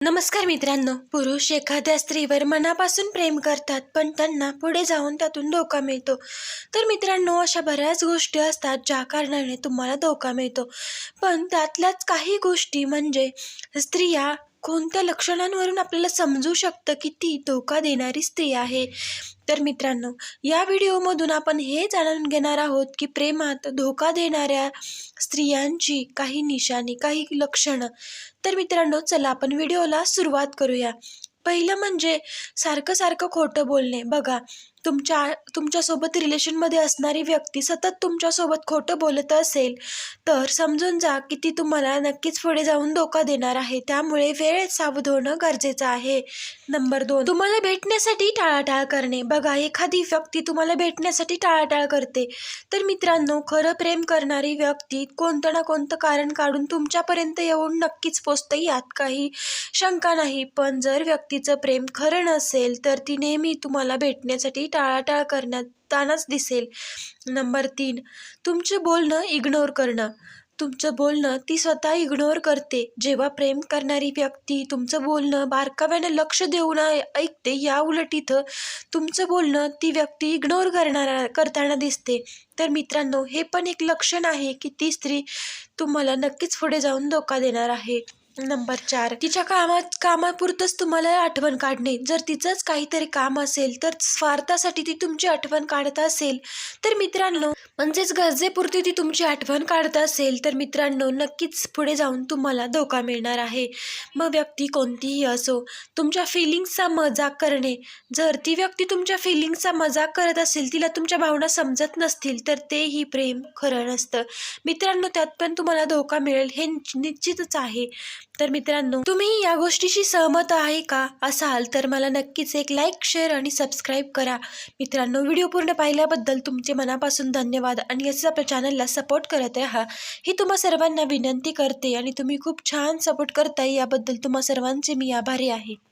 नमस्कार मित्रांनो पुरुष एखाद्या स्त्रीवर मनापासून प्रेम करतात पण त्यांना पुढे जाऊन त्यातून धोका मिळतो. तर मित्रांनो अशा बऱ्याच गोष्टी असतात ज्या कारणाने तुम्हाला धोका मिळतो. पण त्यातल्याच काही गोष्टी म्हणजे स्त्रिया कोणत्या लक्षणांवरून आपल्याला समजू शकतं की ती धोका देणारी स्त्री आहे? तर मित्रांनो या व्हिडिओमधून आपण हे जाणून घेणार आहोत की प्रेमात धोका देणाऱ्या स्त्रियांची काही निशाणी काही लक्षणं. तर मित्रांनो चला आपण व्हिडिओला सुरुवात करूया. पहिलं म्हणजे सारखं सारखं खोटं बोलणे. बघा तुमच्या तुमच्यासोबत रिलेशनमध्ये असणारी व्यक्ती सतत तुमच्यासोबत खोटं बोलत असेल तर समजून जा की ती तुम्हाला नक्कीच पुढे जाऊन धोका देणार आहे. त्यामुळे वेळेत सावध होणं गरजेचं आहे. नंबर दोन तुम्हाला भेटण्यासाठी टाळाटाळ करणे. बघा एखादी व्यक्ती तुम्हाला भेटण्यासाठी टाळाटाळ करते. तर मित्रांनो खरं प्रेम करणारी व्यक्ती कोणतं ना कोणतं कारण काढून तुमच्यापर्यंत येऊन नक्कीच पोचते यात काही शंका नाही. पण जर व्यक्ती तिचं प्रेम खरं नसेल तर ती नेहमी तुम्हाला भेटण्यासाठी टाळाटाळ करण्यातानाच दिसेल. नंबर तीन तुमचं बोलणं इग्नोर करणं. तुमचं बोलणं ती स्वतः इग्नोर करते. जेव्हा प्रेम करणारी व्यक्ती तुमचं बोलणं बारकाव्यानं लक्ष देऊन ऐ- ऐकते या उलट इथं तुमचं बोलणं ती व्यक्ती इग्नोर करणारा करताना दिसते. तर मित्रांनो हे पण एक लक्षण आहे की ती स्त्री तुम्हाला नक्कीच पुढे जाऊन धोका देणार आहे. नंबर चार. तिच्या कामात कामापुरतंच तुम्हाला आठवण काढणे. जर तिचंच काहीतरी काम असेल तर स्वार्थासाठी ती तुमची आठवण काढत असेल. तर मित्रांनो म्हणजेच गरजेपुरती ती तुमची आठवण काढत असेल तर मित्रांनो नक्कीच पुढे जाऊन तुम्हाला धोका मिळणार आहे. मग व्यक्ती कोणतीही असो तुमच्या फिलिंग्सचा मजाक करणे. जर ती व्यक्ती तुमच्या फिलिंग्सचा मजाक करत असेल तिला तुमच्या भावना समजत नसतील तर तेही प्रेम खरं नसतं. मित्रांनो त्यात पण तुम्हाला धोका मिळेल हे निश्चितच आहे. तर मित्रांनो तुम्ही या गोष्टीशी सहमत आहे का? असाल तर मला नक्कीच एक लाईक शेअर आणि सबस्क्राईब करा. मित्रांनो व्हिडिओ पूर्ण पाहिल्याबद्दल तुमचे मनापासून धन्यवाद आणि असंच आपल्या चॅनलला सपोर्ट करत राहा. ही तुम्हा सर्वांना विनंती करते आणि तुम्ही खूप छान सपोर्ट करताय याबद्दल तुम्हा सर्वांचे मी आभारी आहे.